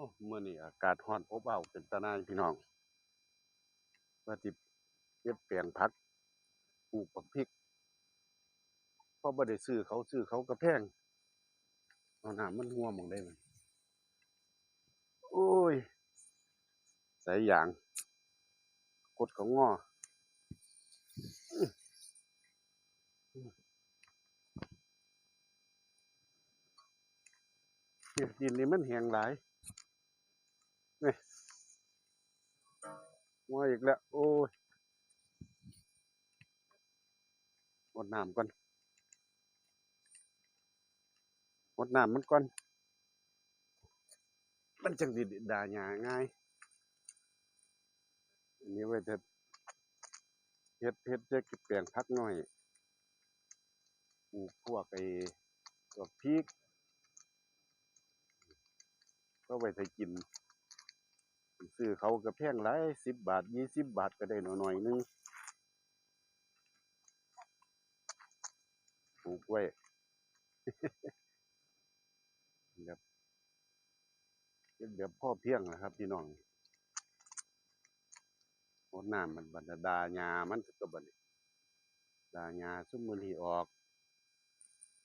อ้มื้อนี้อากาศร้อนอบอ้าวเป็นตานายพี่น้องว่าสิเก็บแปลงผักปลูกบักพริกเพราะบ่ได้ซื้อเขาซื้อเขาก็แพงเอาน้ำมันรั่วมองใดมันโอ้ยสายยาง กดเขางออื้ออื้อเนี่ยดินนี่มันแห้งหลาย นี่มาอีกแล้ว โอ้ยหมดน้ำก่อนหมดน้ำมันก่อน มันจังสิด่าหญ้าง่ายอันนี้ไว้จะเฮ็ดเฮ็ดจะกิแปลงพักหน่อยปลูกพวกไอ้พวกพริกก็ไว้ถ้ากิน ซื้อเขาก็แพงหลายสิบบาทยี่สิบบาทก็ได้หน่อยๆนึงปลูกไว้แบบเป็นแบบพ่อเพียงนะครับ พี่น้องรดน้ำมันบรรดาญามันก็บัดนี้ดาญาซุมมือนี้ออก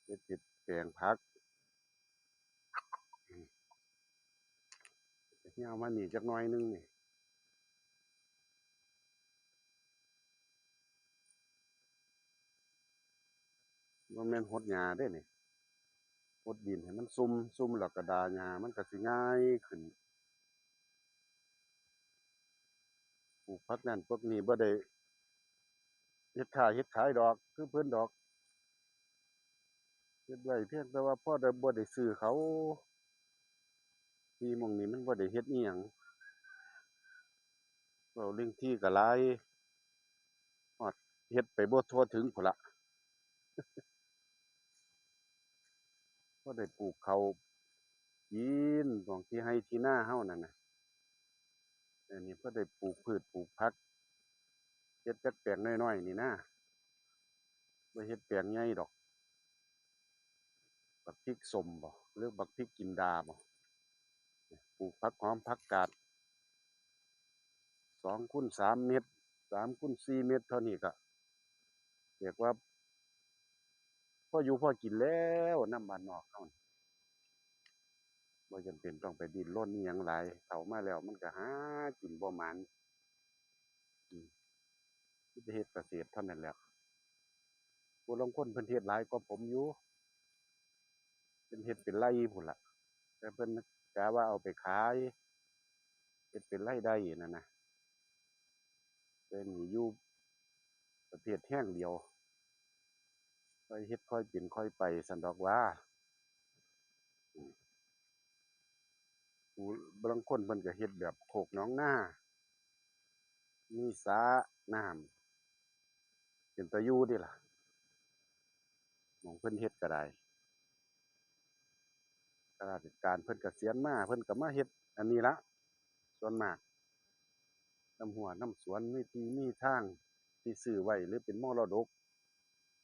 เฮ็ดติดแปลงผักอืม เหี่ยวมานี่จักน่อยนึงนี่บ่แม่นหดหญ้าเด้นี่หดดินให้มันซุ่มซุ่มแล้วก็ดาหญ้ามันก็สิง่ายขึ้นปลูกผักนั่นพวกนี้บ่ได้เฮ็ดค้าเฮ็ดขายดอก คือเพิ่นดอกเฮ็ดไว้เพียงแต่ว่าพ่อได้บ่ได้ซื้อเขา ที่มองนี้มันบ่ได้เฮ็ดอิหยังเว้าเรื่องที่ก็หลายฮอดเฮ็ดไปบ่ทั่วถึงพู้นละบ่ได้ปลูกเขากินของที่ไร่ที่นาเฮานั่นน่ะอันนี้บ่ได้ปลูกพืชปลูกผักเฮ็ดจักแปลงน้อยๆนี่นะบ่เฮ็ดแปลงใหญ่ดอกบักพริกสมบ่หรือบักพริกจินดาบ่ ปลูกผักหอมผักกาดสองคูณสามเมตรสามคูณสี่เมตรเท่านี้ก็เรียกว่าพ่ออยู่พ่อกินแล้วน้ำบานนอกเฮาบ่จำเป็นต้องไปดิ้นรนอิหยังหลายเฒ่ามาแล้วมันก็หากินบ่มานอืมมีเกษตรเท่านั้นแหล้วผู้ลางคนเพิ่นเฮ็ดหลายกว่าผมอยู่เพิ่นเฮ็ดเป็นไร่พู้นละแต่เพิ่น กะว่าเอาไปขายเฮ็ดเป็นรายได้นั่นนะแต่นี่อยู่ประเภทแห้งเดียวค่อยเฮ็ดค่อยเป็นค่อยไปซั้นดอกว่าบางคนเพิ่นก็เฮ็ดแบบโคกหนองหน้า มีสระน้ำเป็นตาอยู่เดะล่ะมองเพิ่นเฮ็ดก็ได้ ข้าราชการเพิ่นกเกษียณมาเพิ่นก็มาเฮ็ดอันนี้ละส่วนมากน้ำหัวน้ำสวนมีที่มีทางที่ซื้อไว้หรือเป็นมรดก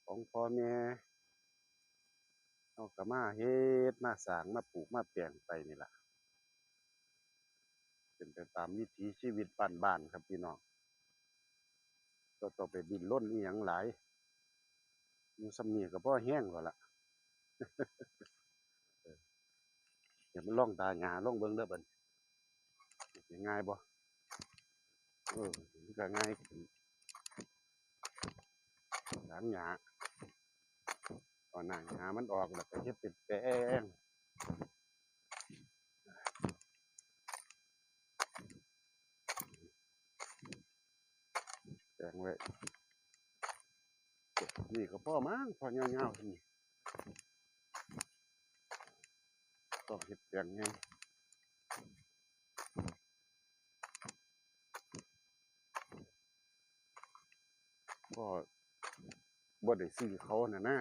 ของพ่อแม่เขาก็มาเฮ็ดมาสางมาปลูกมาแปลงไปนี่ละเป็นไปตามวิถีชีวิตปันบ้านครับพี่น้องบ่ต้อไปดิ้นรนอิหยังหลายอยู่ส่ำนี้ก็พอแรงแล้วล่ะ เดี๋ยวมาลองตาหญ้าล่องเบิ่งเด้อบันง่ายบ่เออก็ง่ายขึ้นถางหญ้าตอนหน้าหญ้ามันออกแล้วก็เฮ็ดเป็นแปลงแปลงไว้นี่ก็พ่อมั้งพอยาๆนี่ ต้องเฮ็ดแปลงใหญ่บ่ได้ซื้อเขาน่ะนะ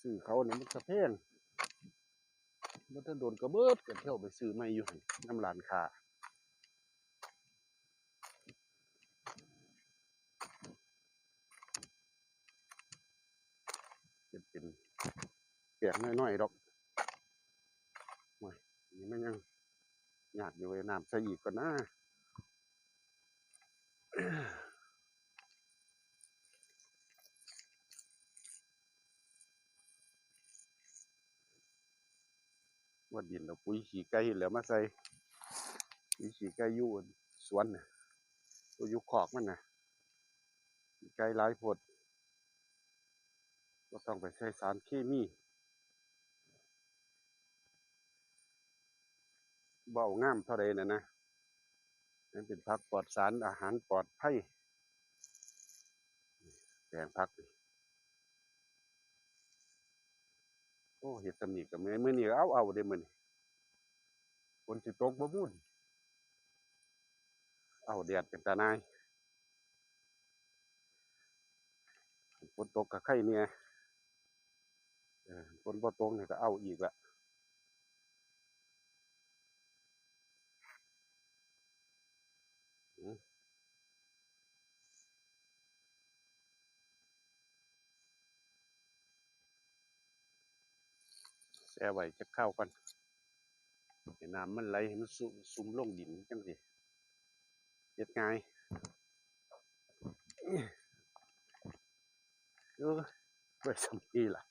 ซื้อเขานี่มันก็แพงบ่ทันโดนก็เบิดก็เที่ยวไปซื้อใหม่อยู่นนำร้านคาเฮ็ดเป็นแปลงน้อยๆดอกโอ้ยอันนี้มันยังากอยู่เว้ยน้ำใส่อีกก่อนนะว่าดินเอาปุ๋ยขี้ไก่แล้วมาใส่ปุ๋ยขี้ไก่ยู่สวนน่ะตัวยู่ขอกมันนะขี้ไก่หลายโพดก็ต้องไปใช้สารเคมี เบางามเท่าไรน่ะนะนั่นเป็นผักปลอดสารอาหารปลอดภัยแปลงผักโอ้เห็ดสำนีกับแม่มื้อนี้เอาเอาเด้มื้อนี้ฝนสิตกบ่มุ่นเอาแดดเป็นตาหนายฝนตกก็ไข่เนี่ยเออฝนบ่ตกนี่ก็เอาอีกละ แต่ไว้จะเข้ากันให้น้ำมันไหลให้มันซุซุ่มลงดินจังสิเฮ็ดง่ายเออไว้สำนีล่ะ